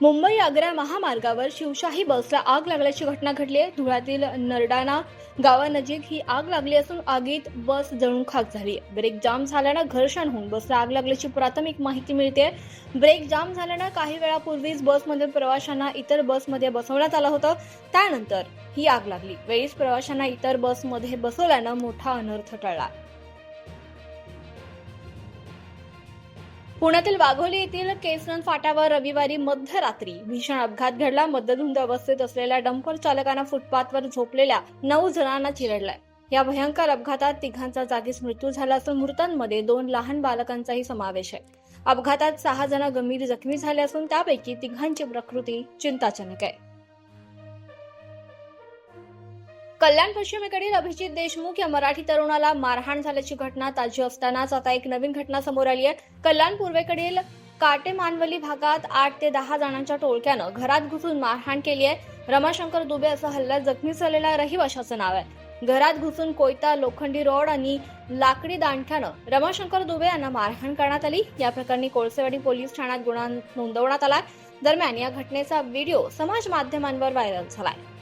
मुंबई आग्रा महामार्गावर शिवशाही बसला आग लागल्याची घटना घडली आहे. धुळ्यातील नरडाणा गावानजीक ही आग लागली असून आगीत बस जळून खाक झाली आहे. ब्रेक जाम झाल्यानं घर्षण होऊन बसला आग लागल्याची प्राथमिक माहिती मिळते ब्रेक जाम झाल्यानं काही वेळापूर्वीच बसमधील प्रवाशांना इतर बसमध्ये बसवण्यात आलं होतं. त्यानंतर ही आग लागली. वेळीच प्रवाशांना इतर बसमध्ये बसवल्यानं मोठा अनर्थ टळला. पुण्यातील वाघोली येथील केसरन फाट्यावर रविवारी मध्यरात्री भीषण अपघात घडला. मद्यधुंद अवस्थेत असलेल्या डंपर चालकानं फुटपाथवर झोपलेल्या नऊ जणांना चिरडलाय. या भयंकर अपघातात तिघांचा जागीच मृत्यू झाला असून मृतांमध्ये दोन लहान बालकांचाही समावेश आहे. अपघातात सहा जण गंभीर जखमी झाले असून त्यापैकी तिघांची प्रकृती चिंताजनक आहे. कल्याण पश्चिमेकडील अभिजित देशमुख या मराठी तरुणाला मारहाण झाल्याची घटना ताजी असतानाच आता एक नवीन घटना समोर आली आहे. कल्याण पूर्वेकडील काटे मानवली भागात आठ ते दहा जणांच्या टोळक्यानं घरात घुसून मारहाण केली आहे. रमाशंकर दुबे असं हल्ल्यात जखमी झालेला रहिवाशाचं नाव आहे. घरात घुसून कोयता लोखंडी रॉड आणि लाकडी दांठ्यानं रमाशंकर दुबे यांना मारहाण करण्यात आली. या प्रकरणी कोळसेवाडी पोलीस ठाण्यात गुन्हा नोंदवण्यात आला. दरम्यान या घटनेचा व्हिडिओ समाज माध्यमांवर व्हायरल झालाय.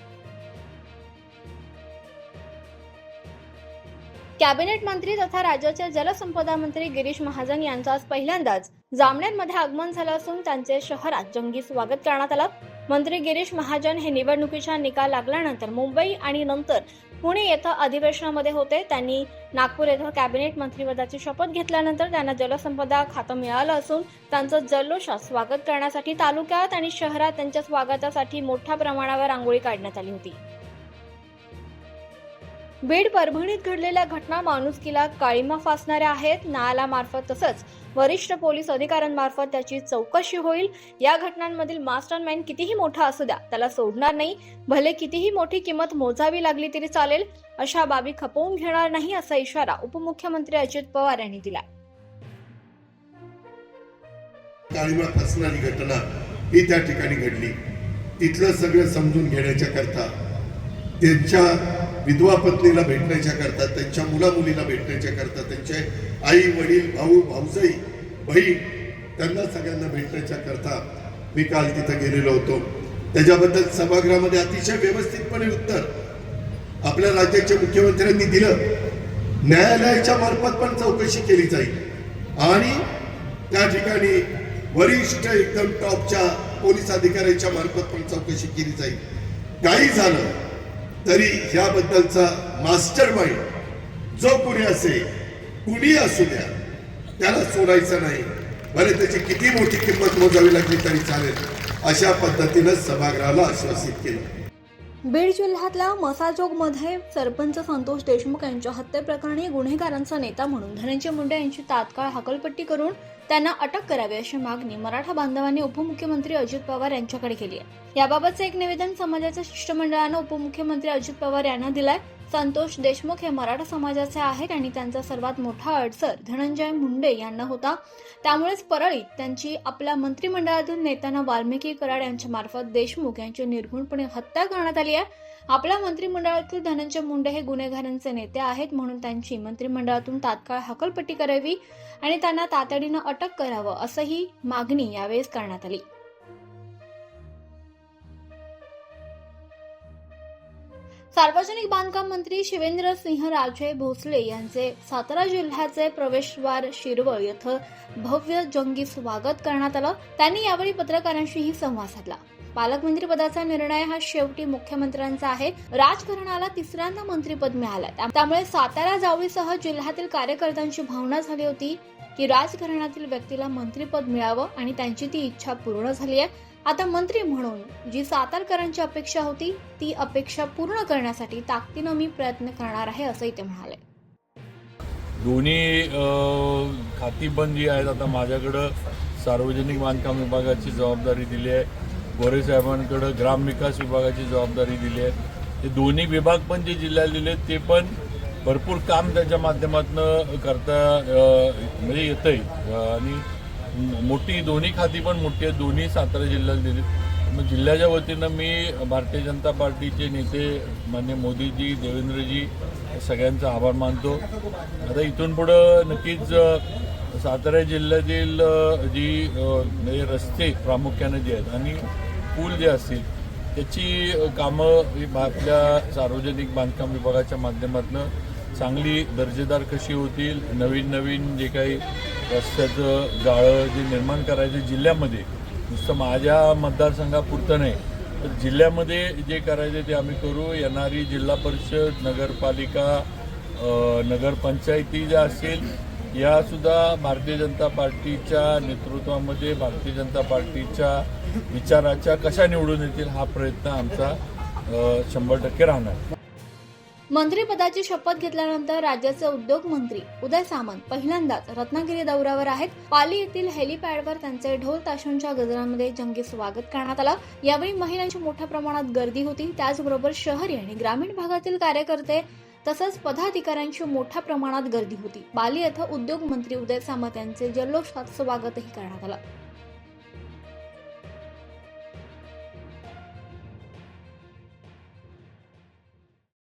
कॅबिनेट मंत्री तथा राज्याचे जलसंपदा मंत्री गिरीश महाजन यांचं आज पहिल्यांदाच जामनेरमध्ये आगमन झालं असून त्यांचे शहरात जंगी स्वागत करण्यात आलं. मंत्री गिरीश महाजन हे निवडणुकीचा निकाल लागल्यानंतर मुंबई आणि नंतर पुणे येथं अधिवेशनामध्ये होते. त्यांनी नागपूर येथे कॅबिनेट मंत्रीपदाची शपथ घेतल्यानंतर त्यांना जलसंपदा खातं मिळालं असून त्यांचं जल्लोषात स्वागत करण्यासाठी तालुक्यात आणि शहरात त्यांच्या स्वागतासाठी मोठ्या प्रमाणावर रांगोळी काढण्यात आली होती. बीड परभणीत घडलेल्या घटना माणुसकीला काळीमा फासणाऱ्या आहेत. न्यायालयामार्फत तसंच वरिष्ठ पोलीस अधिकाऱ्यांमार्फत त्याची चौकशी होईल. या घटनांमधील मास्टर माइंड कितीही मोठा असू द्या त्याला सोडणार नाही. भले कितीही मोठी किंमत मोजावी लागली तरी चालेल. अशा बाबी खपवून घेणार नाही असा इशारा उपमुख्यमंत्री अजित पवार यांनी दिला. काळीमा फासणारी घटना ही त्या ठिकाणी घडली. तिथलं सगळं समजून घेण्याच्या करता त्यांच्या विधवा पत्नीला भेटण्याच्या करता त्यांच्या मुला मुलीला भेटण्याच्या करता त्यांचे आई वडील भाऊ भाऊजाई बहीण त्यांना सगळ्यांना भेटण्याच्या करता मी काल तिथं गेलेलो होतो. त्याच्याबद्दल सभागृहामध्ये अतिशय व्यवस्थितपणे उत्तर आपल्या राज्याच्या मुख्यमंत्र्यांनी दिलं. न्यायालयाच्या मार्फत पण चौकशी केली जाईल. आणि त्या ठिकाणी वरिष्ठ एकदम टॉपच्या पोलीस अधिकाऱ्यांच्या मार्फत पण चौकशी केली जाईल. काही झालं तरी ह्याबद्दलचा मास्टर माइंड जो कुणी असेल कुणी असू द्या त्याला सोडायचं नाही. बरे त्याची किती मोठी किंमत मोजावी लागली तरी चालेल अशा पद्धतीनं सभागृहाला आश्वासित केलं. बीड जिल्ह्यातल्या मसाजोगमध्ये सरपंच संतोष देशमुख यांच्या हत्येप्रकरणी गुन्हेगारांचा नेता म्हणून धनंजय मुंडे यांची तात्काळ हकलपट्टी करून त्यांना अटक करावी अशी मागणी मराठा बांधवांनी उपमुख्यमंत्री अजित पवार यांच्याकडे केली आहे. याबाबतचं एक निवेदन समाजाच्या शिष्टमंडळानं उपमुख्यमंत्री अजित पवार यांना दिलाय. संतोष देशमुख हे मराठा समाजाचे आहेत आणि त्यांचा सर्वात मोठा अडसर धनंजय मुंडे यांना होता. त्यामुळेच परळीत त्यांची आपल्या मंत्रिमंडळातील नेत्यांना वाल्मिकी कराड यांच्या मार्फत देशमुख यांची निर्घुणपणे हत्या करण्यात आली आहे. आपल्या मंत्रिमंडळातील धनंजय मुंडे हे गुन्हेगारांचे नेते आहेत म्हणून त्यांची मंत्रिमंडळातून तात्काळ हकलपट्टी करावी आणि त्यांना तातडीनं अटक करावं असंही मागणी यावेळेस करण्यात आली. सार्वजनिक बांधकाम मंत्री शिवेंद्र सिंह राजे भोसले यांचे सातारा जिल्ह्याचे प्रवेशद्वार शिरवळ येथे भव्य जंगी स्वागत करण्यात आलं. त्यांनी यावेळी पत्रकारांशीही संवाद साधला. पालकमंत्री पदाचा निर्णय हा शेवटी मुख्यमंत्र्यांचा आहे. राजकारणाला तिसऱ्यांदा मंत्रीपद मिळालं. त्यामुळे सातारा जावळीसह जिल्ह्यातील कार्यकर्त्यांची भावना झाली होती की राजकारणातील व्यक्तीला मंत्रीपद मिळावं आणि त्यांची ती इच्छा पूर्ण झाली आहे. आता मंत्री म्हणून जी सातारकरांची अपेक्षा होती ती अपेक्षा पूर्ण करण्यासाठी ताकदीनं मी प्रयत्न करणार आहे असंही ते म्हणाले. दोन्ही खातीबंद जी आहेत आता माझ्याकडं सार्वजनिक बांधकाम विभागाची जबाबदारी दिली आहे. गोरे साहेबांकडं ग्रामविकास विभागाची जबाबदारी दिली आहे. ते दोन्ही विभाग पण जे जिल्ह्याला दिले ते पण भरपूर काम त्याच्या माध्यमातून करता म्हणजे येतं आहे आणि मोठी दोन्ही खाती पण मोठी आहेत दोन्ही सातारा जिल्ह्याला दिली मग जिल्ह्याच्या वतीनं मी भारतीय जनता पार्टीचे नेते मान्य मोदीजी देवेंद्रजी सगळ्यांचा आभार मानतो. आता इथून पुढं नक्कीच सातारा जिल्ह्यातील जी म्हणजे रस्ते प्रामुख्याने जे आहेत आणि पूल जे असतील त्याची कामं आपल्या सार्वजनिक बांधकाम विभागाच्या माध्यमातून चांगली दर्जेदार कशी होतील नवीन नवीन जे काही रस्त्याचं जाळं जे निर्माण करायचं जिल्ह्यामध्ये नुसतं माझ्या मतदारसंघापुरतं नाही तर जिल्ह्यामध्ये जे करायचे ते आम्ही करू. येणारी जिल्हा परिषद नगरपालिका नगरपंचायती ज्या असतील यासुद्धा भारतीय जनता पार्टीच्या नेतृत्वामध्ये भारतीय जनता पार्टीच्या विचाराच्या कशा निवडून येतील हा प्रयत्न आमचा शंभर टक्के राहणार. मंत्रीपदाची शपथ घेतल्यानंतर राज्याचे उद्योग मंत्री उदय सामंत पहिल्यांदाच रत्नागिरी दौऱ्यावर आहेत. पाली येथील हेलिपॅडवर त्यांचे ढोल ताशांच्या गजरांमध्ये जंगी स्वागत करण्यात आलं. यावेळी महिलांची मोठ्या प्रमाणात गर्दी होती. त्याचबरोबर शहरी आणि ग्रामीण भागातील कार्यकर्ते तसंच पदाधिकाऱ्यांची मोठ्या प्रमाणात गर्दी होती. बाली येथे उद्योग मंत्री उदय सामंत यांचे जल्लोषात स्वागतही करण्यात आलं.